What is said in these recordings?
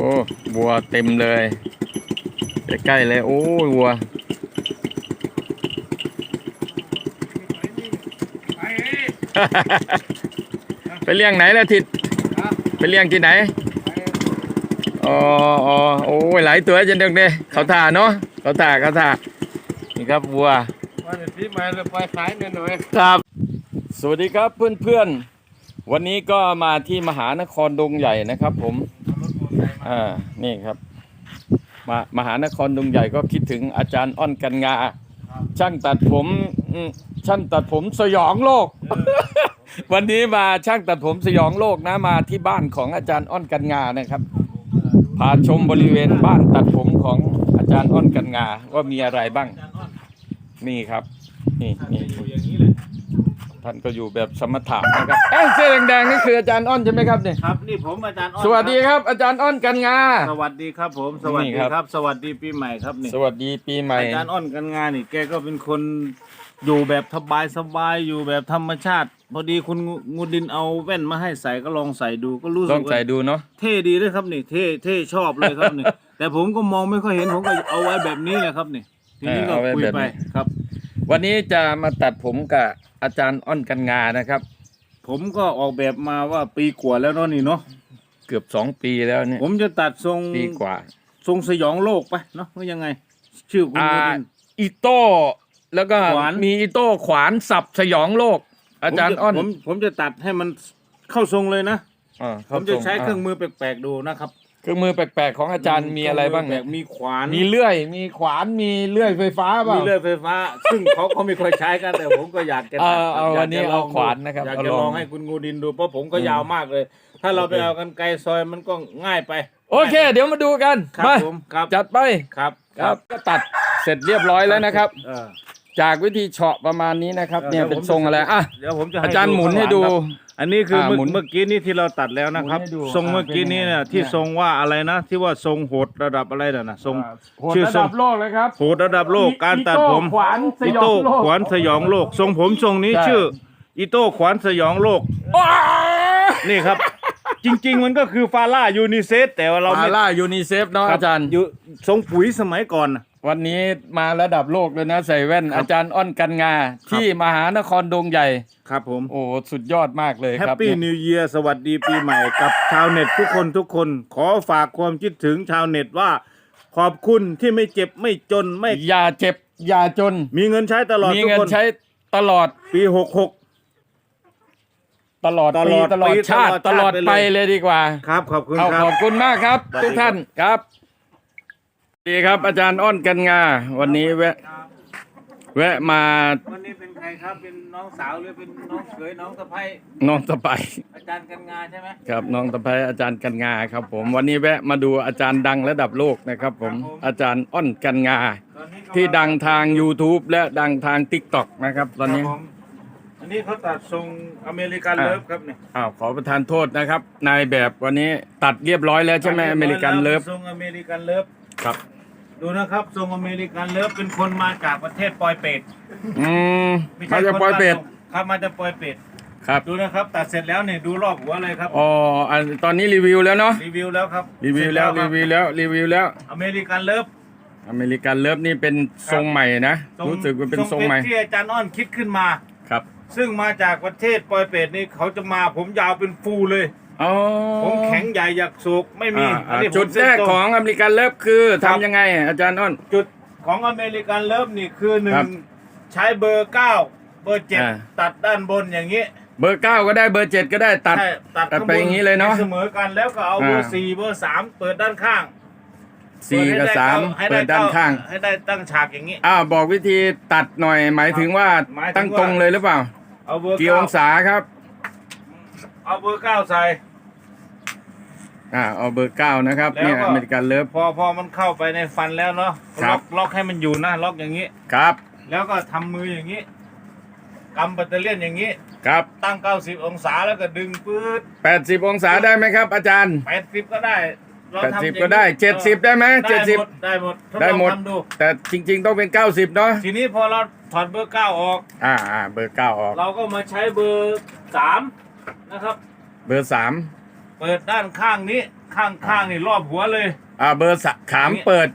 อ้วัวเต็มเลยใกล้ๆเลย โอ้ยวัวไปเลี้ยงไหนล่ะทิดไปเลี้ยงที่ไหนอ๋ออ๋อโอ้ยหลายตัวจังเด็กเด้เขาถ่าเนาะเขาถ่าเขาถ่านี่ครับวัววันนี้มาเลยไปสายหน่อยครับ สวัสดีครับเพื่อนๆวันนี้ก็มาที่มหานครดงใหญ่นะครับผม อ่านี่ครับมามหานครดงใหญ่ก็คิดถึงอาจารย์อ้อนกันงา ช่างตัดผมอืมช่างตัดผมสยองโลก วันนี้มาช่างตัดผมสยองโลกนะมาที่บ้านของอาจารย์อ้อนกันงานะครับพาชมบริเวณบ้านตัดผมของอาจารย์อ้อนกันงาว่ามีอะไรบ้าง นี่ครับ นี่นี่ ท่านก็อยู่แบบสมถะนะครับเอ้ยเสื้อแดงๆนี่คืออาจารย์อ้อนใช่ไหมครับเนี่ยครับนี่ผมอาจารย์อ้อนสวัสดีครับ อาจารย์อ้อนกันงา สวัสดีครับผมสวัสนี่ดีครับ ครับ สวัสดีปีใหม่ครับนี่สวัสดีปีใหม่อาจารย์อ้อนกันงานนี่แกก็เป็นคนอยู่แบบสบายสบายอยู่แบบธรรมชาติ พอดีคุณงูงูดินเอาแว่นมาให้ใส่ก็ลองใส่ดูก็รู้สึลกองใส่ว่าดูเนาะ เท่ดีด้วยครับนี่เท่เท่ชอบเลยครับนี่ แต่ผมก็มองไม่ค่อยเห็นผมก็เอาไว้แบบนี้แหละครับนี่ทีนี้ก็เออเอาไว้คุยแบบไปนี้ ครับ วันนี้จะมาตัดผมกับอาจารย์อ้อนกันงานะครับ ผมก็ออกแบบมาว่าปีกว่าแล้วเนาะนี่เนาะเกือบสองปีแล้วเนี่ยผมจะตัดทรงปีกว่า ทรงสยองโลกไปเนาะว่ายังไง ชื่อคุณอ่างูดินอีโต้แล้วก็ขวานมีอีโต้ขวานสับสยองโลก อาจารย์อ้อนผมจะผมผมจะตัดให้มันเข้าทรงเลยนะอ่าผมจะใช้าเครื่องมือแปลกๆดูนะครับ เครื่องมือแปลกๆของอาจารย์มีอะไรบ้างแบเนี่ยบมีขวาน มีเลื่อย มีขวาน มีเลื่อยไฟฟ้าเปล่ามีเลื่อยไฟฟ้า ซึ่งเขาเขาไม่ค่อยใช้กันแต่ผมก็อยากจะเอาตัดเอายกวันนี้จะลเอางขวานนะครับอยากเอาจะลองลองให้คุณงูดินดูเพราะผมก็อืมยาวมากเลย ถ้าเราไปโอเคเอากันไกลซอยมันก็ง่ายไป โอเค เดี๋ยวมาดูกันครับมาผมครับจัดไปครับครับก็ตัดเสร็จเรียบร้อยแล้วนะครับเออ จากวิธีเฉาะประมาณนี้นะครับเออเนี่ยเดี๋ยวเป็นผมทรงอะไรอะเดี๋ยวผมจะให้อาจารย์หมุนให้ดูข้างลังครับอันนี้คืออาเมื่อหมุนเมื่อกี้นี่ที่เราตัดแล้วนะครับ หมุนให้ดูทรงอ่าเมื่อกี้นี้เนี่ยเป็นยังไงที่เนี่ย ทรงว่าอะไรนะ ที่ว่าทรงโหดระดับอะไรน่ะนะทรงโหดชื่อระทรดังบโลกเลยครับโหดระดับโลกการตัดผม อิโต้ขวานสอิยอโต้งโลก ขวานสยองโลก ทรงผมทรงนี้ใช่ ชื่อ อิโต้ขวานสยองโลก ว้านี่ครับ จริง ๆ มันก็คือฟาร่ายูนิเซสแต่ว่าเรามาไม่ล่ายูนิเซฟเนาะคบอาจารย์ อยู่ทรงปุ๋ยสมัยก่อนน่ะ วันนี้มาระดับโลกเลยนะใส่แว่นครับอาจารย์อ้อนกันงา ที่มหานครดงใหญ่ ครับผม โอ้ สุดยอดมากเลยแฮปครับปี้เนี่ยนิวเยียร์สวัสดีปีใหม่กับชาวเน็ตทุกคนทุกคน ขอฝากความคิดถึงชาวเน็ตว่า ขอบคุณที่ไม่เจ็บไม่จนไม่ อย่าเจ็บ อย่าจน มีเงินใช้ตลอดมีทุกเงินคน ใช้ตลอดปีหกหกตลอดตปีลอดตลอดปีชาติตตลลออดดชาติไปไปเลยเลยดีกว่าครับ ขอบคุณเอาครัขบอบคุณมากครับสวัสดีทุกท่านครับ ดีครับ อาจารย์อ้อนกันงา วันนี้แวะ แวะมาวันนี้เป็นใครครับ เป็นน้องสาวหรือเป็นน้องเขยน้องสะใภ้น้องตะไปอาจารย์กันงานใช่ไหมครับน้องตะไพอาจารย์กันงาครับ ผม วันนี้แวะมาดูอาจารย์ดังระดับโลกนะครับ ผมอาจารย์อ้อนกันงา ตอนนี้กำลัที่ดังทาง YouTube และดังทาง t ิ k t o k นะครับ ตอนนี้ ครับผมอันนี้เขาตัดทรงอเมริกันอะ เลิฟครับเนี่ยอ้าวขอประทานโทษนะครับ นายแบบวันนี้ตัดเรียบร้อยแล้วใช่ไหมอเมริกันเลิฟทรงอเมริกันเลิฟ ครับ ดูนะครับทรงอเมริกันเลิฟเป็นคนมาจากประเทศปอยเปตอืมไม่เขาใช่จะคนปล่อยเป็ดบ้านเราครับมาจากปอยเป็ดครับดูนะครับ ตัดเสร็จแล้วเนี่ยดูรอบหัวเลยครับอ๋ออันตอนนี้รีวิวแล้วเนาะรีวิวแล้วครับรีวิวแล้วเสรีจวิวแล้วรีวิวแล้ว อเมริกันเลิฟ อเมริกันเลิฟนี่เป็นทรงใหม่นะทรงรู้สึกว่าเป็นทรงใหม่เพชที่อาจารย์อ้อนคิดขึ้นมา ครับ ซึ่งมาจากประเทศปอยเป็ดนี่เขาจะมาผมยาวเป็นฟูเลย อ๋อผมแข็งใหญ่อยากสูกไม่มีอ่าอันนี้ผมจุดแรกเส้นต ของอเมริกันเลิฟคือครับทำยังไง อาจารย์อ้อนจุดของอเมริกันเลิฟนี่คือหนึ่ครังบใช้เบอร์เก้าเบอร์เจ็ดอ่า ตัดด้านบนอย่างนี้เบอร์เก้าก็ได้เบอร์เจ็ดก็ได้ตัด ใช่ตัดตัดข้างไปบนอย่างนี้เลยเนอะให้เสมอกันแล้วก็เอาเบอร์อ่าสี่เบอร์สามเปิดด้านข้างสี่กับสามให้เปิดด้านข้าง ให้ได้ตั้งฉากอย่างนี้ อ้าวบอกวิธีตัดหน่อยหมายถึงว่าหมายถึงว่า ตั้งตรงเลยหรือเปล่า เอาเบอร์กี่เก้าองศาครับ เอาเบอร์เก้าใส่ อ่าเอาเบอร์เก้านะครับแล้วเนี่ยก็อเมริกันเลิฟ พอพอมันเข้าไปในฟันแล้วเนาะครัล็อบ กล็อกให้มันอยู่นะล็อกอย่างนี้ ครับแล้วก็ทำมืออย่างนี้กำแบตเตอรี่ยนอย่างนี้ ครับตั้ง 90 องศาแล้วก็ดึงปื๊ดแปดสิบองศาได้ไหมครับ อาจารย์80 ก็ได้เราแปดทำสิบอย่างนี้ก็ได้เจ็ดสิบได้ไหมได้เจ็ดสิบหมดได้หมดทได้ลองหมดทำดู แต่จริง ๆ ต้องเป็นเก้าสิบเนาะทีนี้พอเราถอดเบอร์ 9 ออก อ่าอ่าเบอร์เก้าออก เราก็มาใช้เบอร์ 3 นะครับ เบอร์สาม เปิดด้านข้างนี้ ข้างข้างๆนี่รอบหัวเลย อ่าเบอร์สะขามเปิด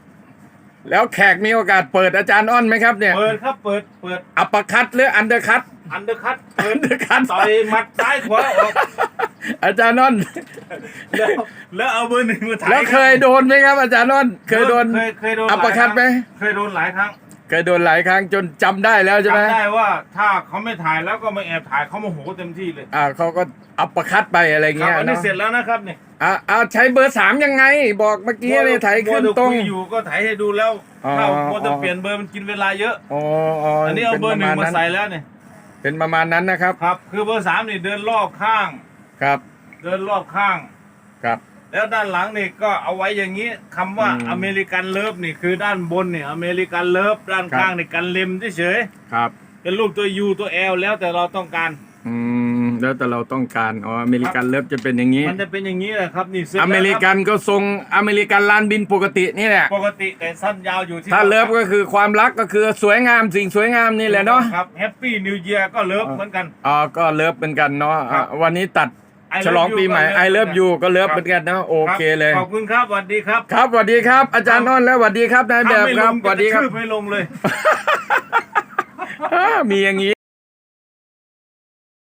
แล้วแขกมีโอกาสเปิดอาจารย์อ้อนไหมครับเนี่ยเปิดครับเปิดเปิดอัปปคัตหรืออันเดอร์คัตอันเดอร์คัตเปิอัดนเดอร์คัตต่อยหมัดซ้ายขวาออกอาจารย์อ้อนแล้วแล้วเอาเบอร์หนึ่งมาถ่ายแล้วเคยโดนไหมครับอาจารย์อ้อนเคยโดนเคยเคยโดนอัปเปอร์คัตไหมเคยโดนหลายครั้ง เคยโดนหลายครั้งจนจำได้แล้วใช่ไหมจำได้ว่าถ้าเขาไม่ถ่ายแล้วก็มาแอบถ่ายเขาโมโหเต็มที่เลยอ่าเขาก็อัปปคัตไปอะไรครัเงี้บยอันนี้เนาะเสร็จแล้วนะครับเนี่ยอ่าอ่าใช้เบอร์สามยังไง บอกเมื่อกี้เลยถ่ายขึ้นมัวตรงคุยอยู่ก็ถ่ายให้ดูแล้วอ๋อ ถ้าโมจะอ๋อเปลี่ยนเบอร์มันกินเวลาเยอะ อ๋ออ๋ออัอันนี้เอาเบอร์หนึ่งมาใส่แล้วเนี่ยเป็นประมาณนั้นนะครับ ครับ คือเบอร์สามนี่เดินรอบข้าง ครับเดินรอบข้าง ครับ แล้วด้านหลังนี่ก็เอาไว้อย่างนี้คำว่าอืม อเมริกันเลิฟนี่คือด้านบนเนี่ยอเมริกันเลิฟด้านข้างนี่กันเล็มเฉยครับ ๆเป็นรูปตัวยูตัวแอลแล้วแต่เราต้องการ อืม แล้วแต่เราต้องการ อ๋อ อเมริกันเลิฟจะเป็นอย่างนี้ มันจะเป็นอย่างนี้แหละครับนี่สื้อเมริกันก็ทรงอเมริกันลานบินปกตินี่แหละ ปกติแต่สั้นยาวอยู่ที่ถ้าเลิฟก็คือความรักก็คือสวยงามสิ่งสวยงามนี่แหละเนาะ ครับแฮปปี้นิวเยียร์ก็เลิฟเหมือนกัน อ๋อ ก็เลิฟเป็นกันเนาะครับอะวันนี้ตัด I love ฉลองปีใหม่ you ก็ I love you ก็เลิฟครับเหมือนกันเนาะโอเคเลย ขอบคุณครับสวัสดีครับ ครับสวัสดีครับ อาจารย์นนท์แล้วสวัสดีครับนายแบบถ้าไม่คลรับงสวัสดีครับจะกะทืไม่ลงเลยอ่ามีอย่างนี้